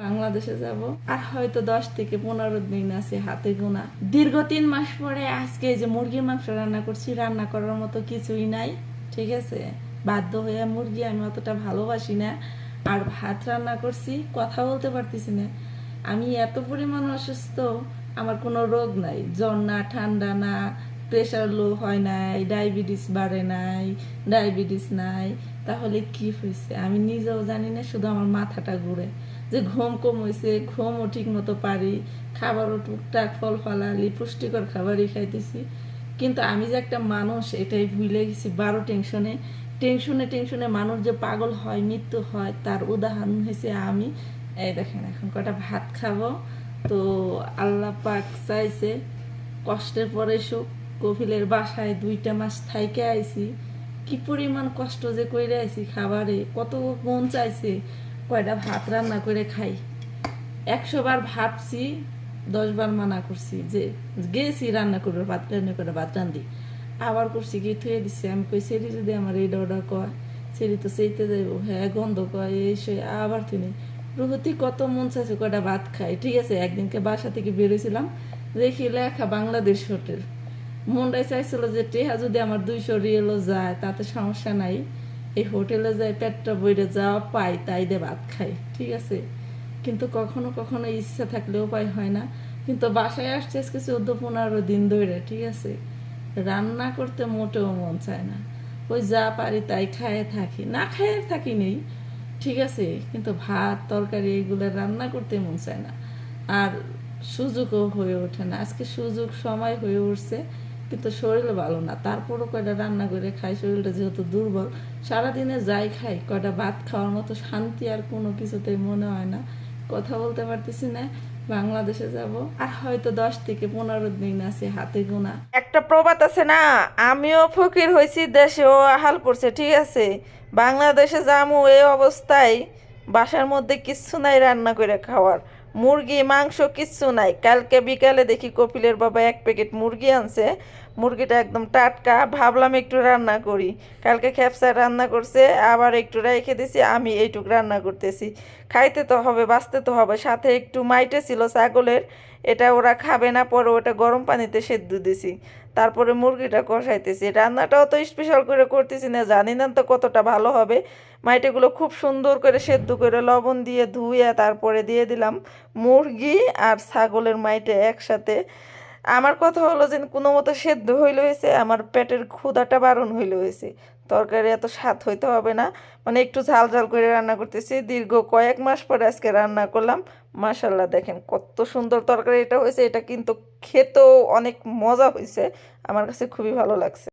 বাংলাদেশে যাব। আর হয়তো দশ থেকে পনেরো দিন আছে হাতে গোনা। দীর্ঘ তিন মাস পরে আজকে যে মুরগির মাংস রান্না করছি, রান্না করার মতো কিছুই নাই, ঠিক আছে? বাধ্য হয়ে মুরগি আমি অতটা ভালোবাসি না, আর ভাত রান্না করছি, কথা বলতে পারতেছি না। আমি এত পরিমাণ অসুস্থ, আমার কোনো রোগ নাই। জ্বর না, ঠান্ডা না প্রেশার লো হয় নাই ডায়াবেটিস বাড়ে নাই ডায়াবেটিস নাই। তাহলে কি হয়েছে? আমি নিজেও জানি না, শুধু আমার মাথাটা ঘুরে। যে ঘুম কম হয়েছে ঘুমও ঠিক মতো পারি, খাবারও টুকটাক ফল ফলালি, পুষ্টিকর খাবারই খাইতেছি। কিন্তু আমি যে একটা মানুষ, এটাই ভুলে গেছি, বারো টেনশনে। টেনশনে টেনশনে মানুষ যে পাগল হয়, মৃত্যু হয়, তার উদাহরণ হয়েছে আমি। এই দেখেন, এখন কটা ভাত খাব। তো আল্লাহ পাক চাইছে, কষ্টের পরে সুখ কপিলের বাসায় দুইটা মাস থাইকে আইছি। কি পরিমাণ কষ্ট যে কইরে আইছি খাবারে, কত মন চাইছে। কয়টা ভাত রান্না করে খাই? একশো বার ভাবছি, দশ বার মানা করছি যে গেছি রান্না করবে ভাত রান্না করে ভাত রান্ধি। আবার করছি কি, থুয়ে দিছি। আমি কই, সেরি যদি আমার এই অর্ডার কয়, সেরি তো সেইতে যাইব। হ্যাঁ গন্ধ কয়, এই সে আবার তিনি রুহতি কত মন চাইছে কয়টা ভাত খাই ঠিক আছে, একদিনকে বাসা থেকে বেরোছিলাম দেখি লেখা বাংলাদেশ হোটেল। মনটাই চাইছিল যে টেহা যদি আমার দুইশো রিয়েলও যায়, তাতে সমস্যা নাই। এই হোটেলে যাই পেটটা বইরে যাওয়া পাই, তাই দিয়ে ভাত খাই, ঠিক আছে? কিন্তু কখনো কখনো ইচ্ছা থাকলে উপায় হয় না। কিন্তু বাসায় আসছে আজকে চোদ্দ পনেরো দিন ধরে ঠিক আছে? রান্না করতে মোটেও মন চায় না। ওই যা পারি তাই খায়ে থাকি। না খায়ে থাকি নেই, ঠিক আছে? কিন্তু ভাত, তরকারি এগুলো রান্না করতে মন চায় না। আর সুযোগও হয়ে ওঠে না। আজকে সুযোগ সময় হয়ে উঠছে। কিন্তু শরীর ভালো না। তারপরও কয়টা রান্না করে খাই, শরীরটা যেহেতু দুর্বল, সারাদিনে যাই খাই, কয়টা ভাত খাওয়ার মতো শান্তি আর কোনো কিছুতেই মনে হয় না। কথা বলতে পারতেছি না, বাংলাদেশে যাব, আর হয়তো দশ থেকে পনেরো দিন আছে হাতে গোনা। একটা প্রবাদ আছে না, আমিও ফকির হয়েছি, দেশেও আহাল পড়ছে, ঠিক আছে? বাংলাদেশে যামু এই অবস্থায়, বাসার মধ্যে কিচ্ছু নাই রান্না করে খাওয়ার। মুরগি, মাংস কিচ্ছু নাই। কালকে বিকালে দেখি কপিলের বাবা এক প্যাকেট মুরগি আনছে। মুরগিটা একদম টাটকা। ভাবলাম একটু রান্না করি। কালকে খেপসা রান্না করছে, আবার একটু রেখে দিছি, আমি এইটুক রান্না করতেছি। খাইতে তো হবে, বাঁচতে তো হবে। সাথে একটু মাইটে ছিল ছাগলের, এটা ওরা খাবে না, পরে ওটা গরম পানিতে সেদ্ধ দিছি। তারপরে মুরগিটা কষাইতেছি। রান্নাটাও তো স্পেশাল করে করতেছি না, জানি না তো কতটা ভালো হবে। মাইটেগুলো খুব সুন্দর করে সেদ্ধ করে লবণ দিয়ে ধুয়ে তারপরে দিয়ে দিলাম। মুরগি আর ছাগলের মাইটে একসাথে। আমার কথা হলো যে, কোনো মতো সেদ্ধ হইলে হয়েছে, আমার পেটের ক্ষুধাটা বারণ হইলে হয়েছে। তরকারি এত স্বাদ হইতে হবে না। মানে একটু ঝাল ঝাল করে রান্না করতেছি। দীর্ঘ কয়েক মাস পরে আজকে রান্না করলাম। মাশাল্লাহ দেখেন কত সুন্দর তরকারি এটা হয়েছে। এটা কিন্তু খেতেও অনেক মজা হয়েছে আমার কাছে খুবই ভালো লাগছে।